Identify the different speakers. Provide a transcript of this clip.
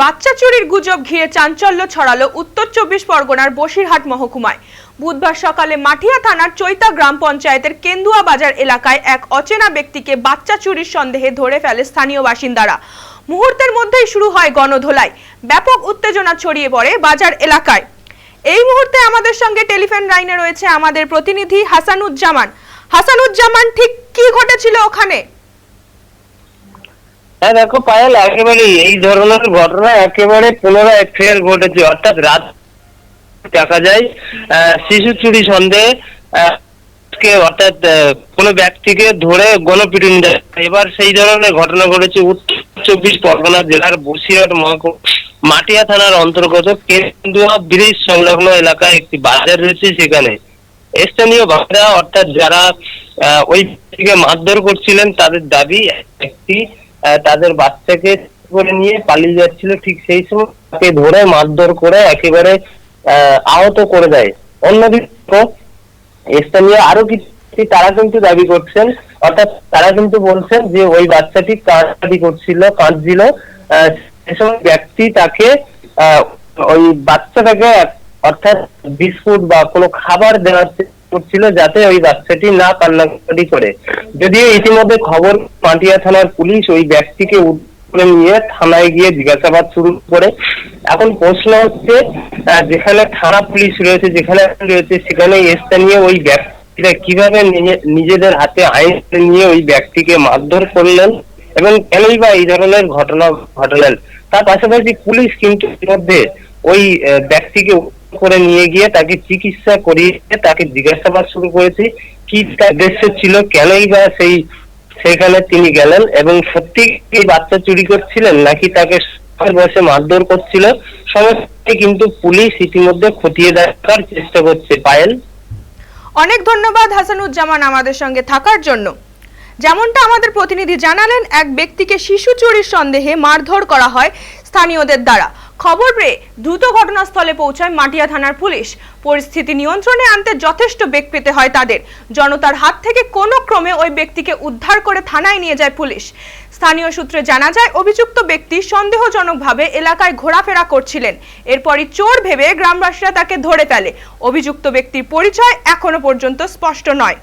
Speaker 1: বাচ্চা চুরির গুজব ঘিরে চাঞ্চল্য ছড়ালো উত্তর চব্বিশ পরগনার বসিরহাট মহকুমায়। বুধবার সকালে মাটিয়া থানার চৈতা গ্রাম পঞ্চায়েতের কেন্দুয়া বাজার এলাকায় এক অচেনা ব্যক্তিকে বাচ্চা চুরির সন্দেহে ধরে ফেলে স্থানীয় বাসিন্দারা। মুহূর্তের মধ্যেই শুরু হয় গণধোলাই। ব্যাপক উত্তেজনা ছড়িয়ে পড়ে বাজার এলাকায়। এই মুহূর্তে আমাদের সঙ্গে টেলিফোন লাইনে রয়েছে আমাদের প্রতিনিধি হাসানুজ্জামান। হাসানুজ্জামান, ঠিক কি ঘটেছিল ওখানে?
Speaker 2: হ্যাঁ দেখো, পায়েল একেবারে এই ধরনের ঘটনা একেবারে পুনরায় ফের ঘটেছে। অর্থাৎ রাত দেখা যায় শিশু চুরি সন্দেহে অর্থাৎ কোনো ব্যক্তিকে ধরে গণপিটুনি দেয়। এবার সেই ধরনের ঘটনা ঘটেছে উত্তর চব্বিশ পরগনা জেলার বসিরহাট মহকুমা মাটিয়া থানার অন্তর্গত কেন্দুয়া ব্রিজ সংলগ্ন এলাকায় একটি বাজার রয়েছে সেখানে। স্থানীয় বাসিন্দা, অর্থাৎ যারা ওই ব্যক্তিকে মারধর করছিলেন, তাদের দাবি, একটি তাদের বাচ্চাকে করে নিয়ে পালিয়ে যাচ্ছিল ঠিক সেই সময় তাকে ধরে মারধর করে একেবারে আহ, আহত করে দেয়। অন্যদিকে স্থানীয় আরও কিছু তারা কিন্তু দাবি করছেন অর্থাৎ তারা কিন্তু বলছেন যে ওই বাচ্চাটি কাঁদকাটি করছিল কাঁদছিল ব্যক্তি তাকে ওই বাচ্চাটাকে অর্থাৎ বিস্কুট বা কোনো খাবার দেওয়ার করছিল যাতে ওই বাচ্চাটি না কান্নাকাটি করে। যদিও ইতিমধ্যে খবর মাটিয়া থানার পুলিশ ওই ব্যক্তিকে নিয়ে থানায় গিয়ে জিজ্ঞাসাবাদ শুরু করে। এখন প্রশ্ন হচ্ছে যেখানে থানা পুলিশ রয়েছে, যেখানে রয়েছে, সেখানে স্থানীয় ওই ব্যক্তিরা কীভাবে নিজে- নিজেদের হাতে আইন নিয়ে ওই ব্যক্তিকে মারধর করলেন এবং কেনই বা এই ধরনের ঘটনা ঘটালেন। তার পাশাপাশি পুলিশ কিন্তু ইতিমধ্যে ওই ব্যক্তিকে করে নিয়ে গিয়ে তাকে চিকিৎসা করিয়ে তাকে জিজ্ঞাসাবাদ শুরু করেছে, কি তার উদ্দেশ্য ছিল, কেনই বা সেই, সেখানে তিনি গেলেন এবং সত্যি কি বাচ্চা চুরি করছিলেন নাকি তাকে বসে মারধর করছিল সমস্ত কিন্তু পুলিশ ইতিমধ্যে খতিয়ে দেখার চেষ্টা করছে, পায়েল।
Speaker 1: অনেক ধন্যবাদ হাসানুজ্জামান আমাদের সঙ্গে থাকার জন্য। যেমনটা আমাদের প্রতিনিধি জানালেন, এক ব্যক্তিকে শিশু চুরির সন্দেহে মারধর করা হয় স্থানীয়দের দ্বারা। খবর পেয়ে দ্রুত ঘটনাস্থলে পৌঁছায় মাটিয়া থানার পুলিশ। পরিস্থিতি নিয়ন্ত্রণে আনতে যথেষ্ট বেগ পেতে হয় তাদের। জনতার হাত থেকে কোনো ক্রমে ওই ব্যক্তিকে উদ্ধার করে থানায় নিয়ে যায় পুলিশ। স্থানীয় সূত্রে জানা যায়, অভিযুক্ত ব্যক্তি সন্দেহজনকভাবে এলাকায় ঘোরাফেরা করছিলেন। এরপরই চোর ভেবে গ্রামবাসীরা তাকে ধরে ফেলে। অভিযুক্ত ব্যক্তির পরিচয় এখনও পর্যন্ত স্পষ্ট নয়।